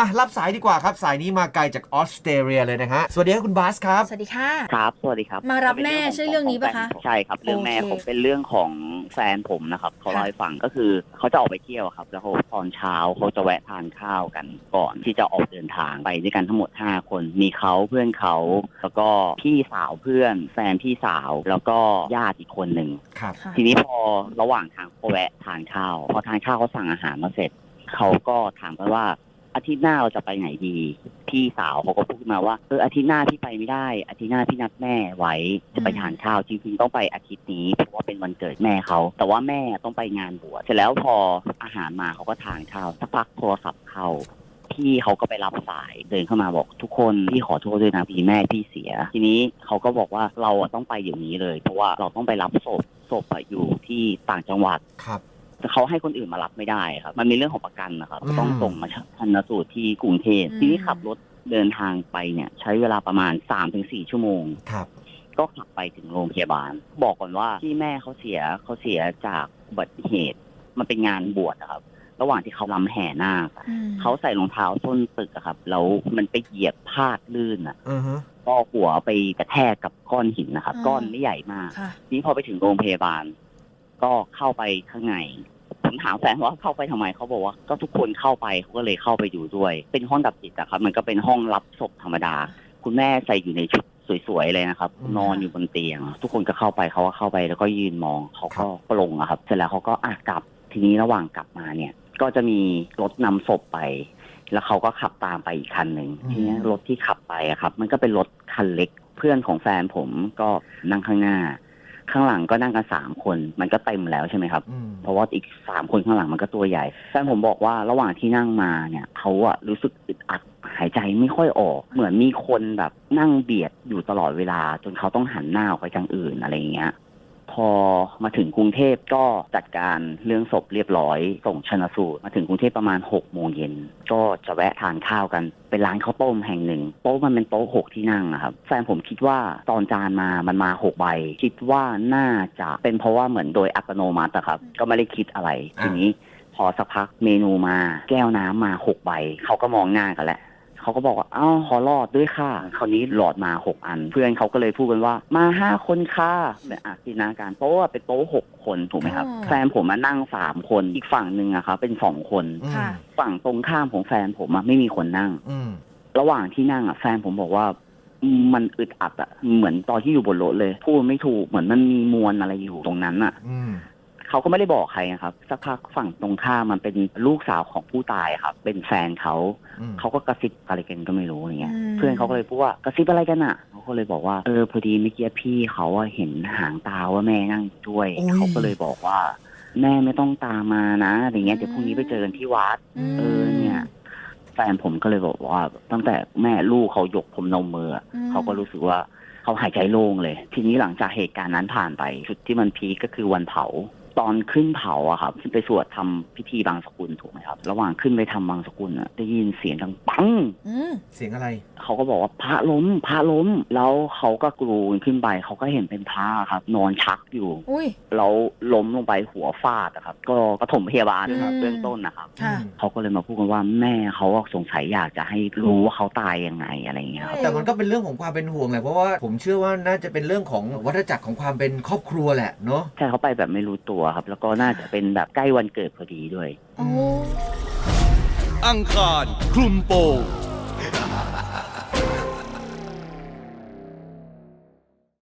มารับสายดีกว่าครับสายนี้มาไกลจากออสเตรเลียเลยนะฮะสวัสดีครับคุณบาสครับ สวัสดีค่ะ ครับ สวัสดีครับมารับเป็นแม่ขใช่เรื่องนี้ปะคะใช่ครับ เรื่องแม่โอเคผมเป็นเรื่องของแฟนผมนะครับเขาค่ะเล่าให้ฟังก็คือเขาจะออกไปเที่ยวครับ แล้วเขาตอนเช้าเขาจะแวะทานข้าวกันก่อนที่จะออกเดินทางไปด้วยกันทั้งหมดห้าคนมีเขาเพื่อนเขา แล้วก็พี่สาวเพื่อน แฟนพี่สาวแล้วก็ญาติอีกคนหนึ่งครับค่ะทีนี้พอระหว่างทางเขาแวะทานข้าวพอทานข้าวเขาสั่งอาหารมาเสร็จเขาก็ถามกันว่า อาทิตย์หน้าเราจะไปไหนดี พี่สาวเขาก็พูดมาว่าเอออาทิตย์หน้าพี่ไปไม่ได้ อาทิตย์หน้าพี่นัดแม่ไว้จะไปทานข้าวจริงๆต้องไปอาทิตย์นี้เพราะว่าเป็นวันเกิดแม่เขา แต่ว่าแม่ต้องไปงานบวชเสร็จแล้วพออาหารมาเขาก็ทานข้าวสักพักโทรศัพท์เข้าพี่เขาก็ไปรับสายเดินเข้ามาบอกทุกคนพี่ขอโทษด้วยนะพี่แม่พี่เสีย ทีนี้เขาก็บอกว่าเราต้องไปอย่างนี้เลย เพราะว่าเราต้องไปรับศพศพอยู่ที่ต่างจังหวัดครับ เขาให้คนอื่นมารับไม่ได้ครับ มันมีเรื่องของประกันนะครับ อืม ต้องส่งมาชันสูตรที่กรุงเทพอืม ทีนี้ขับรถเดินทางไปเนี่ย ใช้เวลาประมาณ3าถึงสชั่วโมง ครับ ก็ขับไปถึงโรงพยาบาล บอกก่อนว่าที่แม่เขาเสียเขาเสียจากอุบัติเหตุ มันเป็นงานบวชนะครับ ระหว่างที่เขาลำแห่นาคอะอืมเขาใส่รองเท้าส้นตึกอะครับแล้วมันไปเหยียบพลาดลื่นอะอือฮึ ก็หัวไปกระแทกกับก้อนหินนะครับ ก้อนไม่ใหญ่มาก ค่ะ ทีนี้พอไปถึงโรงพยาบาล ก็เข้าไปข้างใน ผมถามแฟนว่าเข้าไปทำไมเขาบอกว่าก็ทุกคนเข้าไปเขาก็เลยเข้าไปอยู่ด้วย เป็นห้องดับจิตอะครับ มันก็เป็นห้องรับศพธรรมดา คุณแม่ใส่อยู่ในชุดสวยๆเลยนะครับ นอนอยู่บนเตียง ทุกคนก็เข้าไปเขาก็เข้าไปแล้วก็ยืนมองเขาก็ปลงอะครับ เสร็จแล้วเขาก็อะกลับทีนี้ระหว่างกลับมาเนี่ย ก็จะมีรถนำศพไป แล้วเขาก็ขับตามไปอีกคันหนึ่งทีนี้รถที่ขับไปอะครับ มันก็เป็นรถคันเล็กเพื่อนของแฟนผมก็นั่งข้างหน้า ข้างหลังก็นั่งกันสามคน มันก็เต็มแล้วใช่ไหมครับ อืมเพราะว่าอีกสามคนข้างหลังมันก็ตัวใหญ่แฟนผมบอกว่าระหว่างที่นั่งมาเนี่ยเขาอะรู้สึกอึดอัดหายใจไม่ค่อยออก เหมือนมีคนแบบนั่งเบียดอยู่ตลอดเวลา จนเขาต้องหันหน้าออกไปทางอื่นอะไรอย่างเงี้ย พอมาถึงกรุงเทพก็จัดการเรื่องศพเรียบร้อย ส่งชนะสูตร มาถึงกรุงเทพประมาณหกโมงเย็นก็จะแวะทานข้าวกัน เป็นร้านข้าวต้มแห่งหนึ่งโต๊ะมันเป็นโต๊ะหกที่นั่งอะครับแฟนผมคิดว่าตอนจานมามันมาหกใบ คิดว่าน่าจะเป็นเพราะว่าเหมือนโดยอัตโนมัติอะครับ ก็ไม่ได้คิดอะไรทีนี้พอสักพักเมนูมา แก้วน้ำมาหกใบเขาก็มองหน้ากันแหละ เขาก็บอกว่าเอ้าขอหลอดด้วยค่ะ คราวนี้หลอดมาหกอัน เพื่อนเขาก็เลยพูดกันว่ามาห้าคนค่ะแบบอะจินตนาการโต๊ะอะเป็นโต๊ะหกคนถูกไหมครับอ๋อแฟนผมมานั่งสามคนอีกฝั่งหนึ่งอะครับเป็นสองคน อืมค่ะ ฝั่งตรงข้ามของแฟนผมอะไม่มีคนนั่ง อืม ระหว่างที่นั่งอะแฟนผมบอกว่าอืมมันอึดอัดอะเหมือนตอนที่อยู่บนรถเลย พูดไม่ถูกเหมือนมันมีมวลอะไรอยู่ตรงนั้นอะ อืม เขาก็ไม่ได้บอกใครนะครับสักพักฝั่งตรงข้ามมันเป็นลูกสาวของผู้ตายครับ เป็นแฟนเขาอืมเขาก็กระซิบอะไรกันก็ไม่รู้อย่างเงี้ย อืม เพื่อนเขาก็เลยพูดว่ากระซิบอะไรกันอะเขาก็เลยบอกว่าเออพอดีเมื่อกี้พี่เขาอะเห็นหางตาว่าแม่นั่งอยู่ด้วยโอ้ย เขาก็เลยบอกว่า แม่ไม่ต้องตามมานะอะไรเงี้ยเดี๋ยวพรุ่งนี้ไปเจอกันที่วัด ม เออเนี่ยแฟนผมก็เลยบอกว่า ตั้งแต่แม่ลูกเขายกผมนมมืออะอืม เขาก็รู้สึกว่าเขาหายใจโล่งเลย ทีนี้หลังจากเหตุการณ์นั้นผ่านไปจุดที่มันพีคก็คือวันเผา ตอนขึ้นเผาอะครับขึ้นไปสวดทำพิธีบางสกุลถูกไหมครับ ระหว่างขึ้นไปทำบางสกุลอะได้ยินเสียงดังปังอืมเสียงอะไร เขาก็บอกว่าพระล้มพระล้ม แล้วเขาก็กรูนขึ้นไปเขาก็เห็นเป็นพระครับ นอนชักอยู่อุ้ยแล้วล้มลงไปหัวฟาดอะครับ ก็ปฐมพยาบาลนะครับอืมเบื้องต้นนะครับค่ะเขาก็เลยมาพูดกันว่าแม่เขาอะสงสัยอยากจะให้รู้ว่าเขาตายยังไงอะไรอย่างเงี้ยครับแต่มันก็เป็นเรื่องของความเป็นห่วงแหละเพราะว่าผมเชื่อว่าน่าจะเป็นเรื่องของวัฏจักรของความเป็นครอบครัวแหละเนาะใช่เขาไปแบบไม่รู้ตัวครับ แล้วก็น่าจะเป็นแบบใกล้วันเกิดพอดีด้วยโอ้อังคารคลุมโปง